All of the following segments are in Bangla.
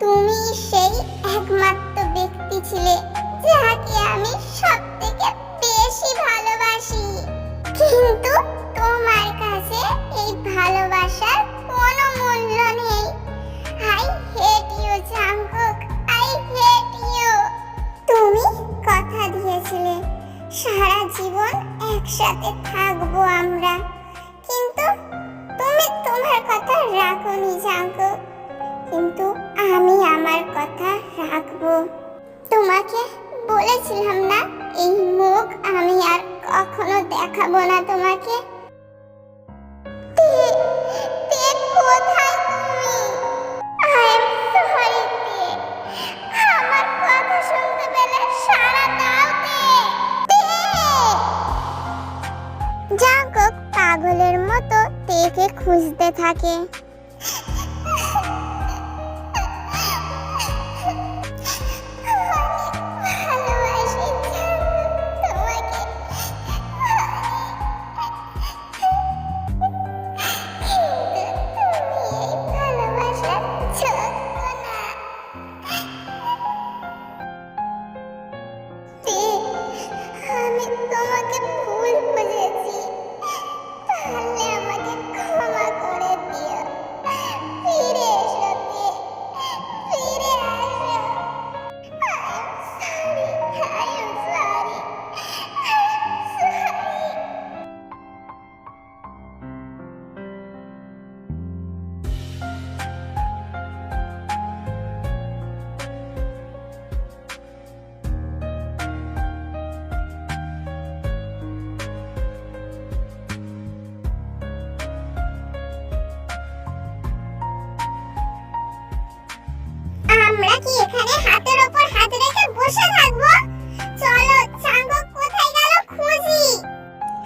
তুমি? সেই একমাত্র ব্যক্তি ছিলে, যাকে আমি সব বেশি ভালোবাসি। কিন্তু তোমার কাছে এই ভালোবাসার একসাথে থাকব আমরা। কিন্তু তুমি তোমার কথা রাখো নি জানো কিন্তু আমি আমার কথা রাখব। তোমাকে বলেছিলাম না, এই মুখ আমি আর কখনো দেখাবো না তোমাকে। খুঁজতে থাকে।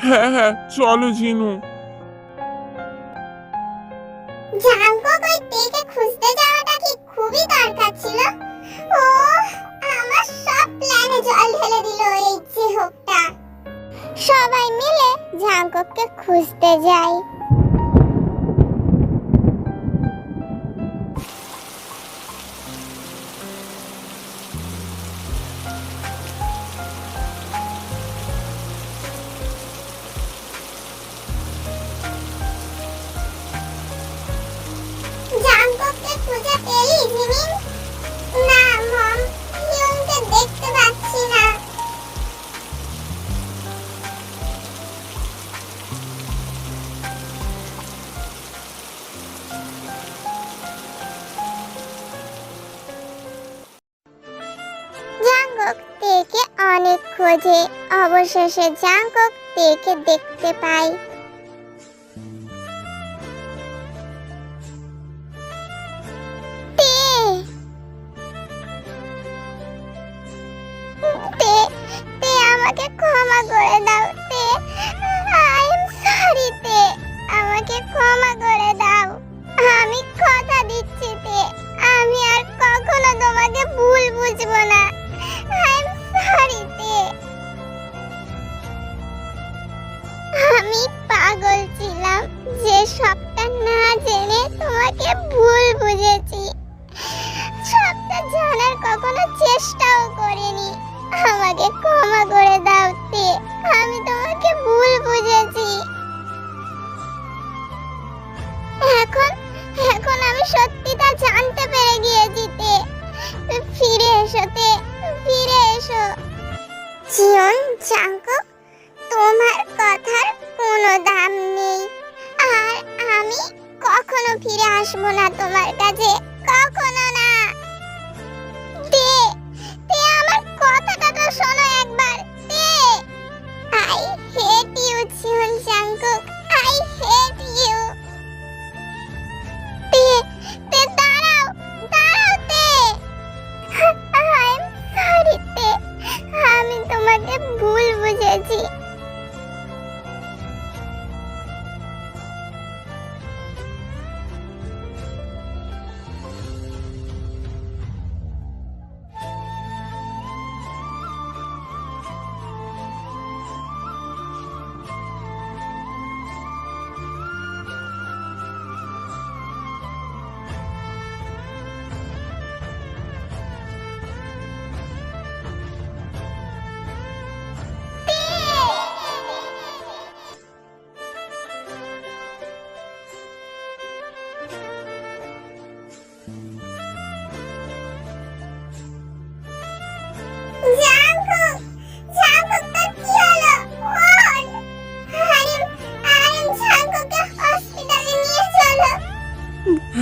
হ্যাঁ হ্যাঁ চলো জিনু। জাঙ্গক ওই টেকে খুঁজতে যাওয়াটা কি খুবই দরকার ছিল? ও আমার সব প্ল্যানে জল ঢেলে দিল এই চেহকটা সবাই মিলে জাঙ্গককে খুঁজতে যায় খোঁজে অবশেষে জাঙ্গক তেকে দেখতে তে আমাকে ক্ষমা করে দাও, তে। আমাকে ক্ষমা করে দাও। আমি দিচ্ছি, তে। আমি আর কখনো তোমাকে ভুল বুঝব না। ফিরে আসব না তোমার কাছে, কখনো না। দে দে আমার কথাটা তো শোনো একবার, দে। আই হেট ইউ চিউন জাঙ্কুক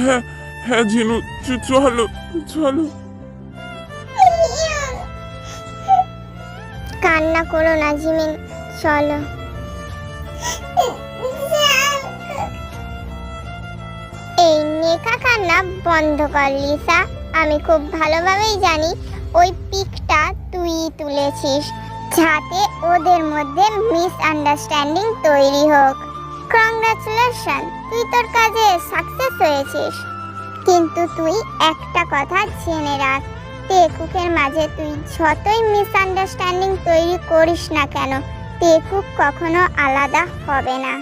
হ্যাঁ জিনু চ- চলো চলো। কান্না করো না, জিমিন, চলো। এই নেকা কান্না বন্ধ কর, লিসা। আমি খুব ভালোভাবেই জানি ওই পিকটা তুই তুলেছিস, যাতে ওদের মধ্যে মিস আন্ডারস্ট্যান্ডিং তৈরি হোক। কংগ্রাচুলেশন তুই তোর কাজে সাকসেস হয়েছিস। কিন্তু তুই একটা কথা জেনে রাখ টেকুকের মাঝে তুই যতই মিসআন্ডারস্ট্যান্ডিং তৈরি করিস না কেন টেকুক কখনো আলাদা হবে না।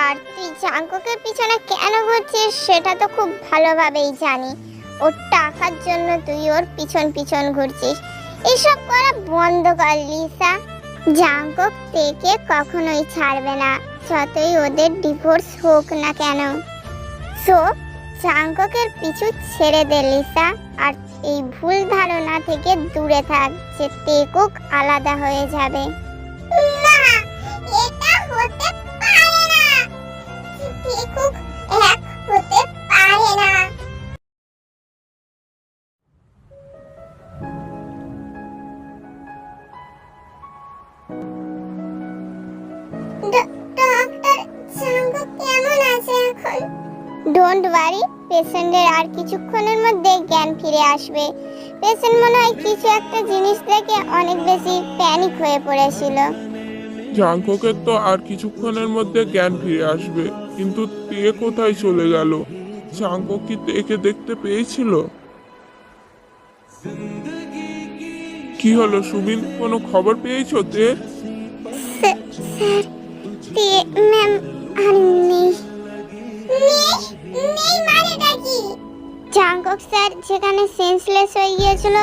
আর তুই জাঙ্কুকের পিছনে কেন ঘুরছিস, সেটা তো খুব ভালোভাবেই জানি। ওর টাকার জন্য তুই ওর পিছন পিছন ঘুরছিস। এসব করা বন্ধ কর, লিসা। জাঙ্কুক তেকে কখনোই ছাড়বে না, যতই ওদের ডিভোর্স হোক না কেন। সো জাঙ্ককের পিছু ছেড়ে দে, লিসা, আর এই ভুল ধারণা থেকে দূরে থাক যে তেকুক আলাদা হয়ে যাবে। না, এটা হতে পারে না। ডোন্ট ওয়ারি পেশেন্টের আর কিছুক্ষণের মধ্যে জ্ঞান ফিরে আসবে। পেশেন্ট মনে হয় কিছু একটা জিনিস দেখে অনেক বেশি প্যানিক হয়ে পড়েছিল। জাঙ্ককের তো আর কিছুক্ষণের মধ্যে জ্ঞান ফিরে আসবে কিন্তু তে কোথায় চলে গেল? জাঙ্কক কি তেকে দেখতে পেয়েছিল? কি হলো সুবিন কোনো খবর পেয়েছ তে? স্যার তে ম্যাম আর নেই? জাঙ্কক স্যার যেখানে সেন্সলেস হয়ে গিয়েছিল,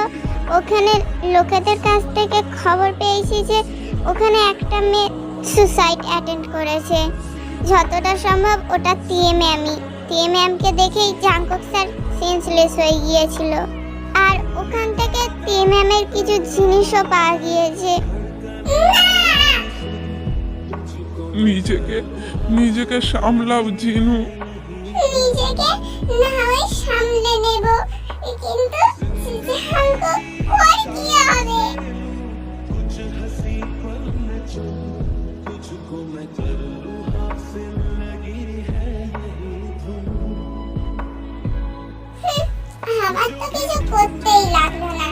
ওখানে লোকেদের কাছ থেকে খবর পেয়েছি যে ওখানে একটা মেয়ে সুসাইড অ্যাটেন্ড করেছে। যতটা সম্ভব ওটা টিএ ম্যামই টিএ ম্যামকে দেখেই জাঙ্কক স্যার সেন্সলেস হয়ে গিয়েছিল। আর ওখান থেকে টিএ ম্যামের কিছু জিনিসও পাওয়া গিয়েছে। নিজেকে নিজেকে সামলাও, জিনু। নিজেকে না হয় সামলে নেব। কিন্তু করতেই লাগল না।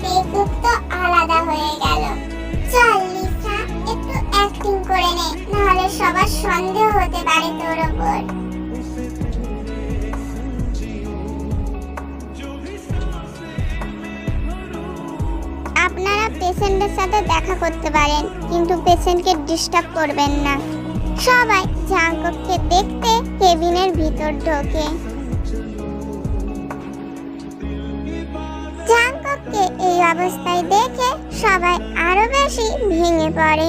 ফেসবুক আলাদা হয়ে গেল। চল, লিসা নাহলে সবার সন্দেহ হতে পারে তোর ওপর। পেশেন্টের সাথে দেখা করতে পারেন, কিন্তু পেশেন্টকে ডিস্টার্ব করবেন না। সবাই জাঙ্গককে দেখতে কেবিনের ভিতর ঢোকে। জাঙ্গককে এই অবস্থায় দেখে সবাই আরও বেশি ভেঙে পড়ে।